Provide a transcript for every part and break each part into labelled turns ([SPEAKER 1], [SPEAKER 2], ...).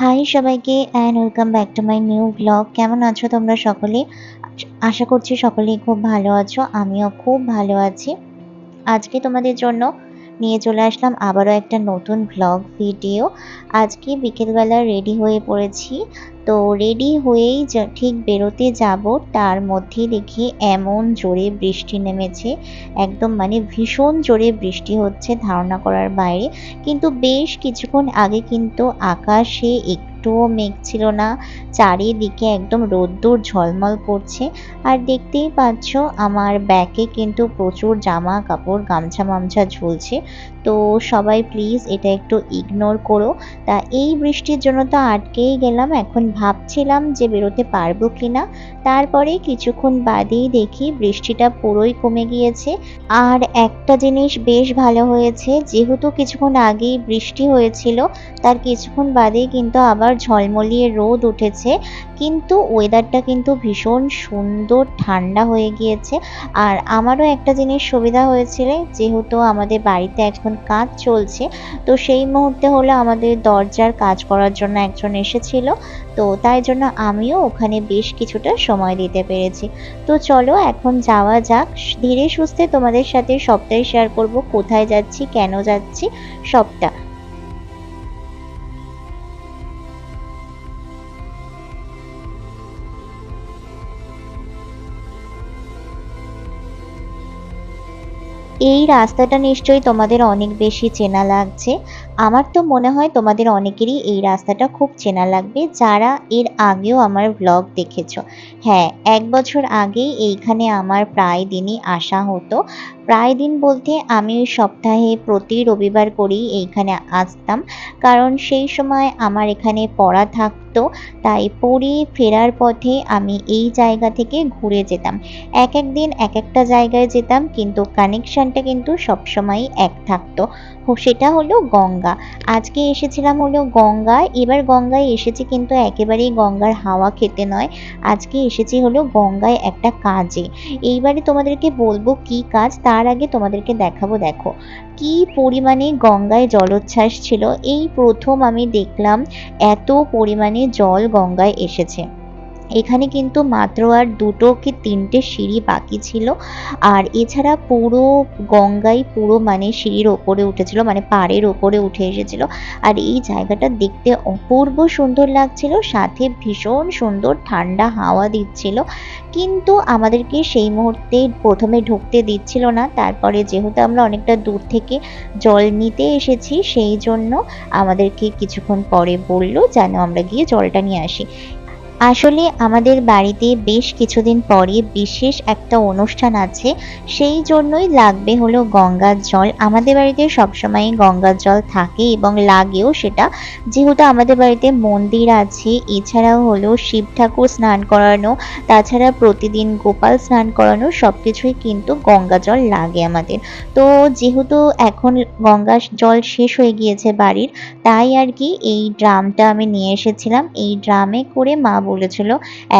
[SPEAKER 1] High সবাইকে and welcome back to my new blog কেমন আছো তোমরা সকলে? আশা করছি সকলেই খুব ভালো আছো, আমিও খুব ভালো আছি। আজকে তোমাদের জন্য নিয়ে চলে আসলাম আবারও একটা নতুন ব্লগ ভিডিও আজকে বিকেলবেলা রেডি হয়ে পড়েছি। তো রেডি হয়েই ঠিক বেরোতে যাব, তার মধ্যে দেখি এমন জোরে বৃষ্টি নেমেছে। একদম মানে ভীষণ জোরে বৃষ্টি হচ্ছে ধারণা করার বাইরে। কিন্তু বেশ কিছুক্ষণ আগে কিন্তু আকাশে একটুও মেঘ ছিল না। চারিদিকে একদম রোদ্দুর ঝলমল করছে। আর দেখতেই পাচ্ছ, আমার ব্যাগে কিন্তু প্রচুর জামা কাপড় গামছা মামছা ঝুলছে। তো সবাই প্লিজ এটা একটু ইগনোর করো। তা এই বৃষ্টির জন্য তো আটকেই গেলাম। এখন ভাবছিলাম যে বেরোতে পারব কি না তারপরে কিছুক্ষণ বাদেই দেখি বৃষ্টিটা পুরোই কমে গিয়েছে। আর একটা জিনিস বেশ ভালো হয়েছে, যেহেতু কিছুক্ষণ আগেই বৃষ্টি হয়েছিল, তার কিছুক্ষণ বাদেই কিন্তু আবার ঝলমলিয়ে রোদ উঠেছে, কিন্তু ওয়েদারটা কিন্তু ভীষণ সুন্দর, ঠান্ডা হয়ে গিয়েছে। আর আমারও একটা জিনিস সুবিধা হয়েছিল, যেহেতু আমাদের বাড়িতে এখন কাজ চলছে, তো সেই মুহূর্তে হলো আমাদের দরজার কাজ করার জন্য একজন এসেছিল, তো তাই জন্য আমিও ওখানে বেশ কিছুটা সময় দিতে পেরেছি। তো চলো এখন যাওয়া যাক। ধীরে সুস্থে তোমাদের সাথে সবটাই শেয়ার করব, কোথায় যাচ্ছি, কেন যাচ্ছি, সবটা। এই রাস্তাটা নিশ্চয়ই তোমাদের অনেক বেশি চেনা লাগছে। আমার তো মনে হয় তোমাদের অনেকেরই এই রাস্তাটা খুব চেনা লাগবে, যারা এর আগেও আমার ব্লগ দেখেছ। হ্যাঁ এক বছর আগেই এইখানে আমার প্রায় দিনই আসা হতো। প্রায় দিন বলতে আমি সপ্তাহে প্রতি রবিবার করেই এইখানে আসতাম। কারণ সেই সময় আমার এখানে পড়া থাকতো, তাই পড়ে ফেরার পথে আমি এই জায়গা থেকে ঘুরে যেতাম। এক এক দিন এক একটা জায়গায় যেতাম, কিন্তু কানেকশানটা কিন্তু সবসময়ই এক থাকতো। সেটা হলো গঙ্গা। আজকে এসেছিলাম হলো গঙ্গায় এবার গঙ্গায় এসেছি কিন্তু একেবারেই গঙ্গার হাওয়া খেতে নয়। আজকে এসেছি হলো গঙ্গায় একটা কাজে। এইবারে তোমাদেরকে বলব কি কাজ, তার আগে তোমাদেরকে দেখাবো দেখো। কি পরিমাণে গঙ্গায় জলোচ্ছ্বাস ছিল, এই প্রথম আমি দেখলাম এত পরিমাণে জল গঙ্গায় এসেছে। এখানে কিন্তু মাত্র আর দুটো কি তিনটে সিঁড়ি বাকি ছিল। আর এছাড়া পুরো গঙ্গাই পুরো মানে সিঁড়ির ওপরে উঠেছিল মানে পাড়ের ওপরে উঠে এসেছিল। আর এই জায়গাটা দেখতে অপূর্ব সুন্দর লাগছিল, সাথে ভীষণ সুন্দর ঠান্ডা হাওয়া দিচ্ছিল। কিন্তু আমাদেরকে সেই মুহূর্তে প্রথমে ঢুকতে দিচ্ছিল না, তারপরে যেহেতু আমরা অনেকটা দূর থেকে জল নিতে এসেছি, সেই জন্য আমাদেরকে কিছুক্ষণ পরে বলল, যেন আমরা গিয়ে জলটা নিয়ে আসি। আসলে আমাদের বাড়িতে বেশ কিছুদিন পরে বিশেষ একটা অনুষ্ঠান আছে, সেই জন্যই লাগবে হলো গঙ্গার জল। আমাদের বাড়িতে সবসময় গঙ্গার জল থাকে এবং লাগেও সেটা। যেহেতু আমাদের বাড়িতে মন্দির আছে, এছাড়াও হলো শিব ঠাকুর স্নান করানো, তাছাড়া প্রতিদিন গোপাল স্নান করানো সব কিছুই কিন্তু গঙ্গা জল লাগে আমাদের। তো যেহেতু এখন গঙ্গার জল শেষ হয়ে গিয়েছে বাড়ির, তাই আর কি এই ড্রামটা আমি নিয়ে এসেছিলাম। এই ড্রামে করে মা বলেছিল,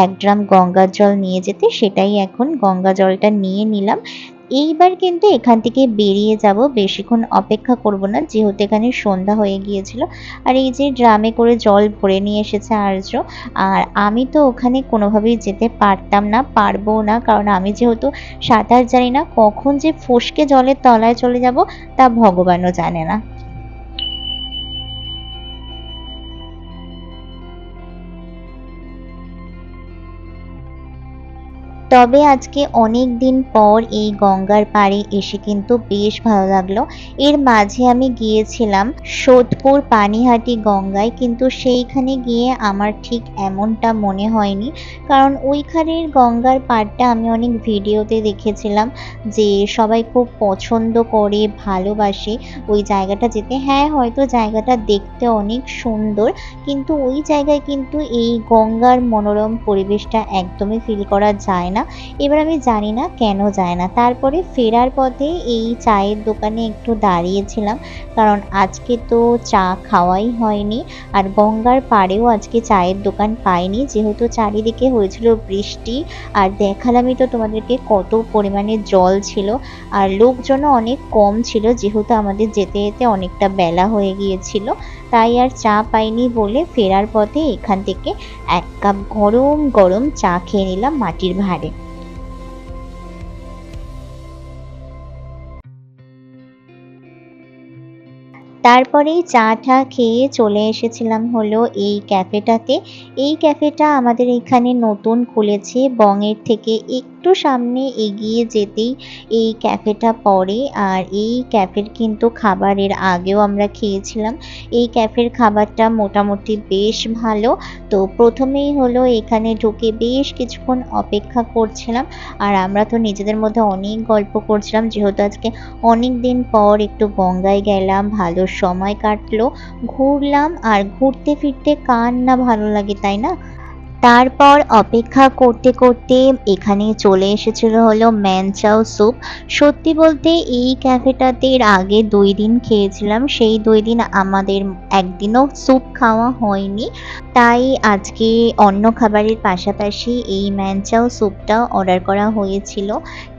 [SPEAKER 1] এক ড্রাম গঙ্গার জল নিয়ে যেতে, সেটাই এখন গঙ্গা জলটা নিয়ে নিলাম। এইবার কিন্তু এখান থেকে বেরিয়ে যাব, বেশিক্ষণ অপেক্ষা করব না, যেহেতু এখানে সন্ধ্যা হয়ে গিয়েছিল। আর এই যে ড্রামে করে জল ভরে নিয়ে এসেছে আর্য, আর আমি তো ওখানে কোনোভাবেই যেতে পারতাম না পারব না, কারণ আমি যেহেতু সাঁতার জানি না, কখন যে ফসকে জলের তলায় চলে যাব, তা ভগবানও জানে না। তবে আজকে অনেক দিন পর এই গঙ্গার পাড়ে এসে কিন্তু বেশ ভালো লাগল। এর মাঝে আমি গিয়েছিলাম সোদপুর পানিহাটি গঙ্গায়, কিন্তু সেইখানে গিয়ে আমার ঠিক এমনটা মনে হয়নি। কারণ ওইখানের গঙ্গার পাড়টা আমি অনেক ভিডিওতে দেখেছিলাম যে সবাই খুব পছন্দ করে, ভালোবাসে ওই জায়গাটা যেতে। হ্যাঁ হয়তো জায়গাটা দেখতে অনেক সুন্দর, কিন্তু ওই জায়গায় কিন্তু এই গঙ্গার মনোরম পরিবেশটা একদমই ফিল করা যায় না। না। এবার আমি জানি না কেন যায় না। তারপরে ফেরার পথে এই চায়ের দোকানে একটু দাঁড়িয়েছিলাম। কারণ আজকে তো চা খাওয়াই হয়নি আর গঙ্গার পাড়েও আজকে চায়ের দোকান পাইনি। যেহেতু চারিদিকে হয়েছিল বৃষ্টি আর দেখালামই তো তোমাদেরকে কত পরিমাণে জল ছিল। আর লোকজনও অনেক কম ছিল, যেহেতু আমাদের যেতে যেতে অনেকটা বেলা হয়ে গিয়েছিল। তাই আর চা পাইনি বলে ফেরার পথে এখান থেকে এক কাপ গরম গরম চা খেয়ে নিলাম মাটির ভাঁড়ে। তারপরেই চা ঠা খেয়ে চলে এসেছিলাম হলো এই ক্যাফেটাতে এই ক্যাফেটা আমাদের এখানে নতুন খুলেছে বংয়ের থেকে একটু সামনে এগিয়ে যেতেই এই ক্যাফেটা পড়ে। আর এই ক্যাফের কিন্তু খাবারের আগেও আমরা খেয়েছিলাম। এই ক্যাফের খাবারটা মোটামুটি বেশ ভালো। তো প্রথমেই হলো এখানে ঢুকে বেশ কিছুক্ষণ অপেক্ষা করছিলাম। আর আমরা তো নিজেদের মধ্যে অনেক গল্প করছিলাম। যেহেতু আজকে অনেক দিন পর একটু গঙ্গায় গেলাম, ভালো সময় কাটলো। ঘুরলাম আর ঘুরতে ফিরতে কার না ভালো লাগে, তাই না? তারপর অপেক্ষা করতে করতে এখানে চলে এসেছিল হলো ম্যানচাও স্যুপ। সত্যি বলতে এই ক্যাফেটাতে আগে দুই দিন খেয়েছিলাম, সেই দুই দিন আমাদের একদিনও স্যুপ খাওয়া হয়নি। তাই আজকে অন্য খাবারের পাশাপাশি এই ম্যানচাও স্যুপটা অর্ডার করা হয়েছিল।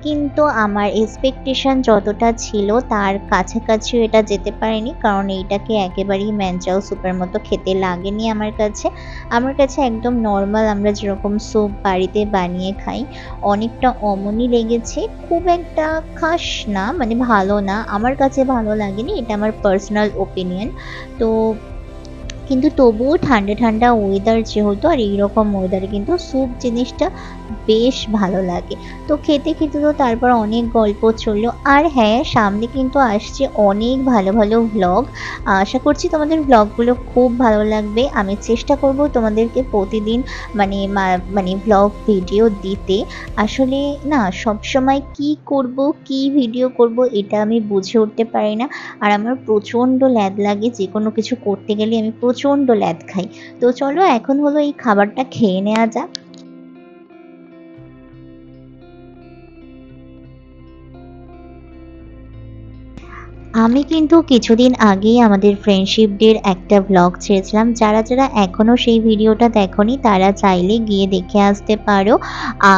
[SPEAKER 1] কিন্তু আমার এক্সপেকটেশন যতটা ছিল তার কাছাকাছিও এটা যেতে পারেনি, কারণ এইটাকে একেবারেই ম্যানচাও স্যুপের মতো খেতে লাগেনি আমার কাছে। আমার কাছে একদম নর্মাল আমরা যেরকম স্যুপ বাড়িতে বানিয়ে খাই, অনেকটা অমনই লেগেছে। খুব একটা খাস না মানে ভালো না। আমার কাছে ভালো লাগেনি, এটা আমার পার্সোনাল ওপিনিয়ন তো কিন্তু তবুও ঠান্ডা ঠান্ডা ওয়েদার যেহেতু, আর এইরকম ওয়েদারে কিন্তু স্যুপ জিনিসটা বেশ ভালো লাগে। তো খেতে খেতে তো তারপর অনেক গল্প চলল। আর হ্যাঁ সামনে কিন্তু আসছে অনেক ভালো ভালো ভ্লগ আশা করছি তোমাদের ভ্লগগুলো খুব ভালো লাগবে। আমি চেষ্টা করব তোমাদেরকে প্রতিদিন মানে মানে ভ্লগ ভিডিও দিতে। আসলে না, সবসময় কি করব, কি ভিডিও করব, এটা আমি বুঝে উঠতে পারি না। আর আমার প্রচণ্ড ল্যাদ লাগে যে কোনো কিছু করতে গেলে আমি প্রচণ্ড ল্যাদ খাই। তো চলো এখন হলো এই খাবারটা খেয়ে নেওয়া যাক। আমি কিন্তু কিছুদিন আগেই আমাদের ফ্রেন্ডশিপ ডের একটা ব্লগ ছেড়েছিলাম। যারা যারা এখনও সেই ভিডিওটা দেখনি, তারা চাইলে গিয়ে দেখে আসতে পারো।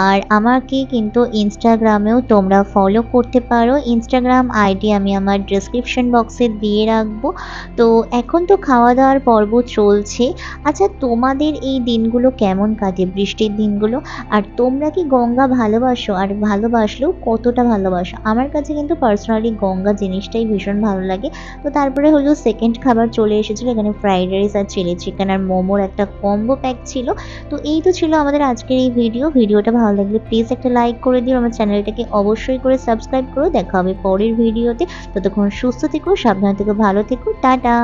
[SPEAKER 1] আর আমাকে কিন্তু ইনস্টাগ্রামেও তোমরা ফলো করতে পারো। ইনস্টাগ্রাম আইডি আমি আমার ডিসক্রিপশন বক্সে দিয়ে রাখব। তো এখন তো খাওয়া দাওয়ার পর্ব চলছে। আচ্ছা তোমাদের এই দিনগুলো কেমন কাটে? বৃষ্টির দিনগুলো? আর তোমরা কি গঙ্গা ভালোবাসো? আর ভালোবাসলেও কতটা ভালোবাসো? আমার কাছে কিন্তু পার্সোনালি গঙ্গা জিনিসটাই ভীষণ ভীষণ ভালো লাগে। তো তারপরে হলো সেকেন্ড খাবার চলে এসেছিল, এখানে ফ্রাইড রাইস আর চিলি চিকেন আর মোমোর একটা কম্বো প্যাক ছিল। তো এই তো ছিল আমাদের আজকের এই ভিডিও ভিডিওটা ভালো লাগলে প্লিজ একটা লাইক করে দিও। আমার চ্যানেলটাকে অবশ্যই করে সাবস্ক্রাইব করো। দেখা হবে পরের ভিডিওতে ততক্ষণ সুস্থ থেকো, সাবধান থেকো, ভালো থেকো। টাটা!